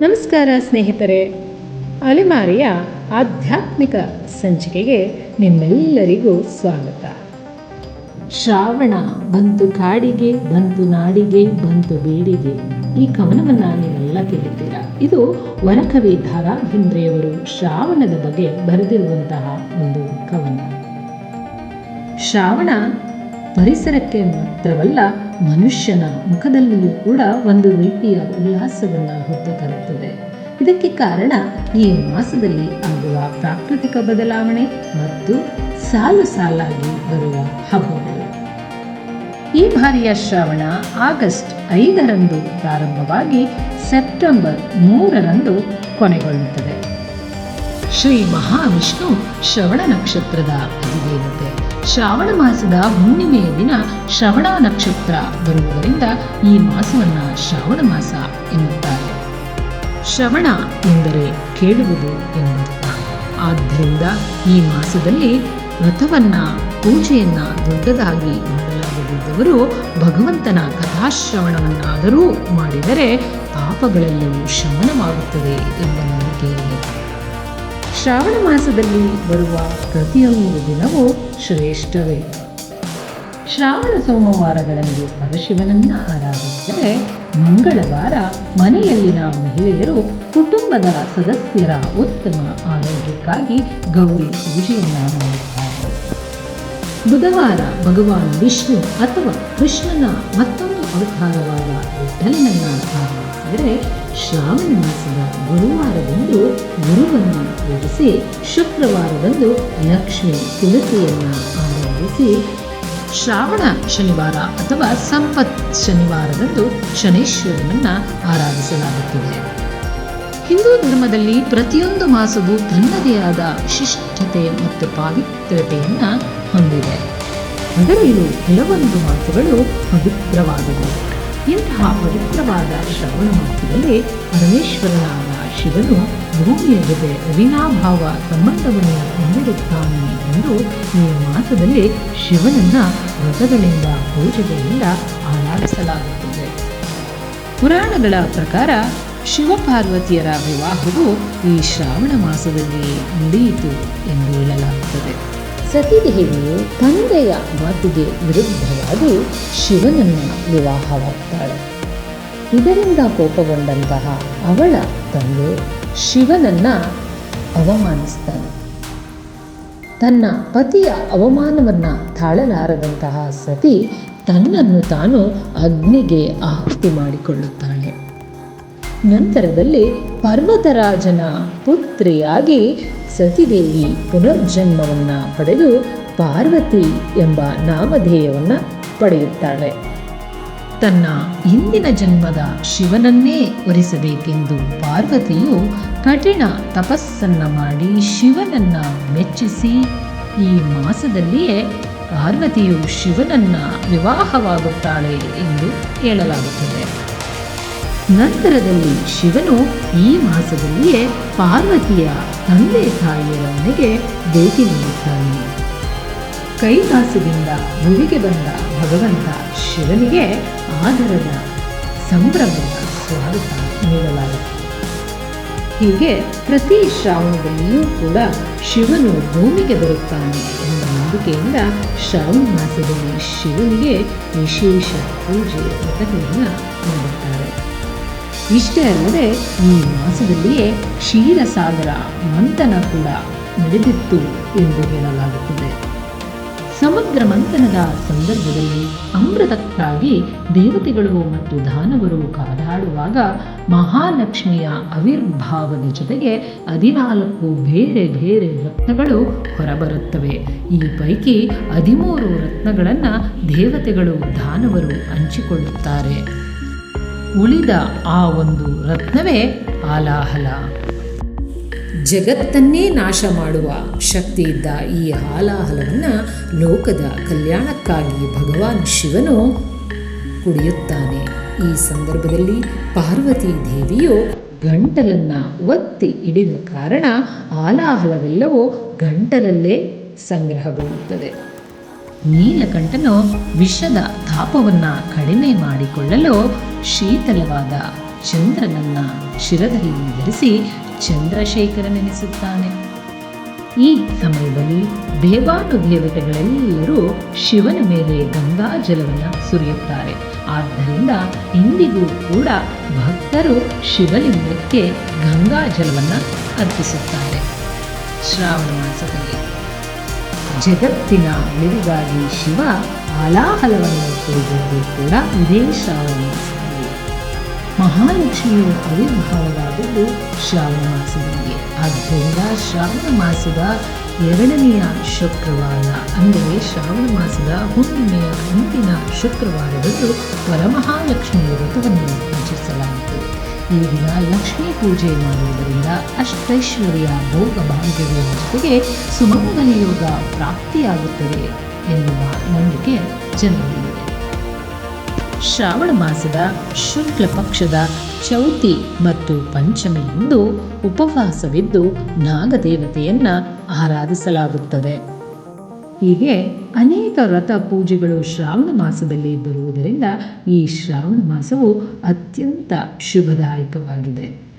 ನಮಸ್ಕಾರ ಸ್ನೇಹಿತರೆ. ಅಲೆಮಾರಿಯ ಆಧ್ಯಾತ್ಮಿಕ ಸಂಚಿಕೆಗೆ ನಿಮ್ಮೆಲ್ಲರಿಗೂ ಸ್ವಾಗತ. ಶ್ರಾವಣ ಬಂತು ಕಾಡಿಗೆ, ಬಂತು ನಾಡಿಗೆ, ಬಂತು ಬೇಡಿಗೆ. ಈ ಕವನವನ್ನು ನೀವೆಲ್ಲ ಕೇಳಿದ್ದೀರಾ ಇದು ವನಕವಿ ಧಾರಾ ಬಿಂದ್ರೆಯವರು ಶ್ರಾವಣದ ಬಗ್ಗೆ ಬರೆದಿರುವಂತಹ ಒಂದು ಕವನ. ಶ್ರಾವಣ ಪರಿಸರಕ್ಕೆ ಮಾತ್ರವಲ್ಲ, ಮನುಷ್ಯನ ಮುಖದಲ್ಲಿಯೂ ಕೂಡ ಒಂದು ರೀತಿಯ ಉಲ್ಲಾಸವನ್ನು ಹೊತ್ತು ತರುತ್ತದೆ. ಇದಕ್ಕೆ ಕಾರಣ ಈ ಮಾಸದಲ್ಲಿ ಆಗುವ ಪ್ರಾಕೃತಿಕ ಬದಲಾವಣೆ ಮತ್ತು ಸಾಲು ಸಾಲಾಗಿ ಬರುವ ಹಬ್ಬಗಳು. ಈ ಬಾರಿಯ ಶ್ರಾವಣ ಆಗಸ್ಟ್ ಐದರಂದು ಪ್ರಾರಂಭವಾಗಿ ಸೆಪ್ಟೆಂಬರ್ ಮೂರರಂದು ಕೊನೆಗೊಳ್ಳುತ್ತದೆ. ಶ್ರೀ ಮಹಾವಿಷ್ಣು ಶ್ರವಣ ನಕ್ಷತ್ರದ ಅಧಿದೇವತೆ. ಶ್ರಾವಣ ಮಾಸದ ಹುಣ್ಣಿಮೆಯ ದಿನ ಶ್ರವಣ ನಕ್ಷತ್ರ ಬರುವುದರಿಂದ ಈ ಮಾಸವನ್ನ ಶ್ರಾವಣ ಮಾಸ ಎನ್ನುತ್ತಾರೆ. ಶ್ರವಣ ಎಂದರೆ ಕೇಳುವುದು ಎಂದರ್ಥ. ಆದ್ದರಿಂದ ಈ ಮಾಸದಲ್ಲಿ ವ್ರತವನ್ನ ಪೂಜೆಯನ್ನ ದೊಡ್ಡದಾಗಿ ಮಾಡಲಾಗದಿದ್ದವರು ಭಗವಂತನ ಕಥಾಶ್ರವಣವನ್ನಾದರೂ ಮಾಡಿದರೆ ಪಾಪಗಳೆಲ್ಲವೂ ಶಮನವಾಗುತ್ತದೆ ಎಂಬ ನಂಬಿಕೆ ಇದೆ ಶ್ರಾವಣ ಮಾಸದಲ್ಲಿ ಬರುವ ಪ್ರತಿಯೊಂದು ದಿನವೂ ಶ್ರೇಷ್ಠವೇ. ಶ್ರಾವಣ ಸೋಮವಾರಗಳಂದು ಪರಶಿವನನ್ನ ಆರಾಧಿಸಿದರೆ ಮಂಗಳವಾರ ಮನೆಯಲ್ಲಿನ ಮಹಿಳೆಯರು ಕುಟುಂಬದ ಸದಸ್ಯರ ಉತ್ತಮ ಆರೋಗ್ಯಕ್ಕಾಗಿ ಗೌರಿ ಪೂಜೆಯನ್ನ ಮಾಡುತ್ತಾರೆ. ಬುಧವಾರ ಭಗವಾನ್ ವಿಷ್ಣು ಅಥವಾ ಕೃಷ್ಣನ ಮತ್ತೊಂದು ಅವತಾರವಾದ ವಿಠಲನನ್ನ ಆರಾಧಿಸಿದರೆ ಶ್ರಾವಣ ಮಾಸದ ಗುರುವಾರದಂದು ಗುರುವನ್ನು ಪೂಜಿಸಿ ಶುಕ್ರವಾರದಂದು ಲಕ್ಷ್ಮಿ ತುಳಸಿಯನ್ನು ಆರಾಧಿಸಿ ಶ್ರಾವಣ ಶನಿವಾರ ಅಥವಾ ಸಂಪತ್ ಶನಿವಾರದಂದು ಶನೇಶ್ವರನನ್ನು ಆರಾಧಿಸಲಾಗುತ್ತದೆ. ಹಿಂದೂ ಧರ್ಮದಲ್ಲಿ ಪ್ರತಿಯೊಂದು ಮಾಸವು ತನ್ನದೇ ಆದ ವಿಶಿಷ್ಟತೆ ಮತ್ತು ಪಾವಿತ್ರ್ಯತೆಯನ್ನ ಹೊಂದಿದೆ. ಅದರಲ್ಲೂ ಕೆಲವೊಂದು ಮಾಸಗಳು ಪವಿತ್ರವಾದವು. ಇಂತಹ ಪವಿತ್ರವಾದ ಶ್ರವಣ ಮಾಸದಲ್ಲಿ ಪರಮೇಶ್ವರನಾದ ಶಿವನು ಭೂಮಿಯ ಜೊತೆ ಅವಿನಾಭಾವ ಸಂಬಂಧವನ್ನು ಹೊಂದಿರುತ್ತಾನೆ ಎಂದು ಈ ಮಾಸದಲ್ಲಿ ಶಿವನನ್ನ ವ್ರತಗಳಿಂದ ಪೂಜೆಗಳಿಂದ ಆರಾಧಿಸಲಾಗುತ್ತದೆ. ಪುರಾಣಗಳ ಪ್ರಕಾರ ಶಿವಪಾರ್ವತಿಯರ ವಿವಾಹವು ಈ ಶ್ರಾವಣ ಮಾಸದಲ್ಲಿ ನಡೆಯಿತು ಎಂದು ಹೇಳಲಾಗುತ್ತದೆ. ಸತಿದೇವಿಯು ತಂದೆಯ ಮಾತಿಗೆ ವಿರುದ್ಧವಾಗಿ ಶಿವನನ್ನ ವಿವಾಹವಾಗ್ತಾಳೆ. ಇದರಿಂದ ಕೋಪಗೊಂಡಂತಹ ಅವಳ ತಂದೆ ಶಿವನನ್ನ ಅವಮಾನಿಸ್ತಾನೆ. ತನ್ನ ಪತಿಯ ಅವಮಾನವನ್ನು ತಾಳಲಾರದಂತಹ ಸತಿ ತನ್ನನ್ನು ತಾನು ಅಗ್ನಿಗೆ ಆಹುತಿ ಮಾಡಿಕೊಳ್ಳುತ್ತಾಳೆ. ನಂತರದಲ್ಲಿ ಪರ್ವತರಾಜನ ಪುತ್ರಿಯಾಗಿ ಸತಿದೇವಿ ಪುನರ್ಜನ್ಮವನ್ನು ಪಡೆದು ಪಾರ್ವತಿ ಎಂಬ ನಾಮಧೇಯವನ್ನು ಪಡೆಯುತ್ತಾಳೆ. ತನ್ನ ಹಿಂದಿನ ಜನ್ಮದ ಶಿವನನ್ನೇ ಒರಿಸಬೇಕೆಂದು ಪಾರ್ವತಿಯು ಕಠಿಣ ತಪಸ್ಸನ್ನ ಮಾಡಿ ಶಿವನನ್ನ ಮೆಚ್ಚಿಸಿ ಈ ಮಾಸದಲ್ಲಿಯೇ ಪಾರ್ವತಿಯು ಶಿವನನ್ನ ವಿವಾಹವಾಗುತ್ತಾಳೆ ಎಂದು ಹೇಳಲಾಗುತ್ತದೆ. ನಂತರದಲ್ಲಿ ಶಿವನು ಈ ಮಾಸದಲ್ಲಿಯೇ ಪಾರ್ವತಿಯ ತಂದೆ ತಾಯಿಯರ ಮನೆಗೆ ಭೇಟಿ ನೀಡುತ್ತಾನೆ. ಕೈಲಾಸದಿಂದ ಭುವಿಗೆ ಬಂದ ಭಗವಂತ ಶಿವನಿಗೆ ಆದರದ ಸಂಭ್ರಮದ ಸ್ವಾಗತ ನೀಡಲಾಗುತ್ತದೆ ಹೀಗೆ ಪ್ರತಿ ಶ್ರಾವಣದಲ್ಲಿಯೂ ಕೂಡ ಶಿವನು ಭೂಮಿಗೆ ಬರುತ್ತಾನೆ ಎಂಬ ನಂಬಿಕೆಯಿಂದ ಶ್ರಾವಣ ಮಾಸದಲ್ಲಿ ಶಿವನಿಗೆ ವಿಶೇಷ ಪೂಜೆ ವ್ರತಗಳನ್ನು ಮಾಡುತ್ತಾರೆ. ಇಷ್ಟೇ ಅಲ್ಲದೆ ಈ ಮಾಸದಲ್ಲಿಯೇ ಕ್ಷೀರಸಾಗರ ಮಂಥನ ಕೂಡ ನಡೆದಿತ್ತು ಎಂದು ಹೇಳಲಾಗುತ್ತದೆ. ಸಮುದ್ರ ಮಂಥನದ ಸಂದರ್ಭದಲ್ಲಿ ಅಮೃತಕ್ಕಾಗಿ ದೇವತೆಗಳು ಮತ್ತು ದಾನವರು ಕಾದಾಡುವಾಗ ಮಹಾಲಕ್ಷ್ಮಿಯ ಆವಿರ್ಭಾವದ ಜೊತೆಗೆ ಹದಿನಾಲ್ಕು ಬೇರೆ ಬೇರೆ ರತ್ನಗಳು ಹೊರಬರುತ್ತವೆ. ಈ ಪೈಕಿ ಹದಿಮೂರು ರತ್ನಗಳನ್ನು ದೇವತೆಗಳು ದಾನವರು ಹಂಚಿಕೊಳ್ಳುತ್ತಾರೆ. ಉಳಿದ ಆ ಒಂದು ರತ್ನವೇ ಆಲಾಹಲ ಜಗತ್ತನ್ನೇ ನಾಶ ಮಾಡುವ ಶಕ್ತಿಯಿದ್ದ ಈ ಹಾಲಾಹಲವನ್ನು ಲೋಕದ ಕಲ್ಯಾಣಕ್ಕಾಗಿ ಭಗವಾನ್ ಶಿವನು ಕುಡಿಯುತ್ತಾನೆ. ಈ ಸಂದರ್ಭದಲ್ಲಿ ಪಾರ್ವತಿ ದೇವಿಯು ಗಂಟಲನ್ನು ಒತ್ತಿ ಹಿಡಿದ ಕಾರಣ ಹಾಲಾಹಲವೆಲ್ಲವೂ ಗಂಟಲಲ್ಲೇ ಸಂಗ್ರಹಗೊಳ್ಳುತ್ತದೆ. ನೀಲಕಂಠನು ವಿಷದ ತಾಪವನ್ನು ಕಡಿಮೆ ಮಾಡಿಕೊಳ್ಳಲು ಶೀತಲವಾದ ಚಂದ್ರನನ್ನ ಶಿರದಲ್ಲಿ ಧರಿಸಿ ಚಂದ್ರಶೇಖರನೆನಿಸುತ್ತಾನೆ ಈ ಸಮಯದಲ್ಲಿ ದೇವಾನುದೇವತೆಗಳೆಲ್ಲರೂ ಶಿವನ ಮೇಲೆ ಗಂಗಾ ಜಲವನ್ನು ಸುರಿಯುತ್ತಾರೆ. ಆದ್ದರಿಂದ ಇಂದಿಗೂ ಕೂಡ ಭಕ್ತರು ಶಿವಲಿಂಗಕ್ಕೆ ಗಂಗಾ ಜಲವನ್ನು ಅರ್ಪಿಸುತ್ತಾರೆ. ಶ್ರಾವಣ ಮಾಸದಲ್ಲಿ ಜಗತ್ತಿನ ಉಳಿವಿಗಾಗಿ ಶಿವ ಆಲಾಹಲವನ್ನು ಕೊಡುವುದು ಕೂಡ ಇದೇ ಶ್ರಾವಣ ಮಹಾಲಕ್ಷ್ಮಿಯ ಆವಿರ್ಭಾವವಾದದ್ದು ಶ್ರಾವಣ ಮಾಸದಲ್ಲಿ ಆದ್ದರಿಂದ ಶ್ರಾವಣ ಮಾಸದ ಎರಡನೆಯ ಶುಕ್ರವಾರ ಅಂದರೆ ಶ್ರಾವಣ ಮಾಸದ ಹುಣ್ಣಿಮೆಯ ಮುಂದಿನ ಶುಕ್ರವಾರದಂದು ವರಮಹಾಲಕ್ಷ್ಮಿಯ ವ್ರತವನ್ನು ಪೂಜಿಸಲಾಯಿತು ಈ ದಿನ ಲಕ್ಷ್ಮೀ ಪೂಜೆ ಮಾಡುವುದರಿಂದ ಅಷ್ಟೈಶ್ವರ್ಯ ಭೋಗ ಭಾಗ್ಯಗಳ ಜೊತೆಗೆ ಸುಮಂಗಲ ಯೋಗ ಪ್ರಾಪ್ತಿಯಾಗುತ್ತದೆ. ಎನ್ನುವ ನಂಬಿಕೆ ಜನರಲ್ಲಿದೆ ಶ್ರಾವಣ ಮಾಸದ ಶುಕ್ಲ ಪಕ್ಷದ ಚೌತಿ ಮತ್ತು ಪಂಚಮಿಯಂದು ಉಪವಾಸವಿದ್ದು ನಾಗದೇವತೆಯನ್ನ ಆರಾಧಿಸಲಾಗುತ್ತದೆ. ಹೀಗೆ ಅನೇಕ ವ್ರತ ಪೂಜೆಗಳು ಶ್ರಾವಣ ಮಾಸದಲ್ಲಿ ಬರುವುದರಿಂದ ಈ ಶ್ರಾವಣ ಮಾಸವು ಅತ್ಯಂತ ಶುಭದಾಯಕವಾಗಿದೆ.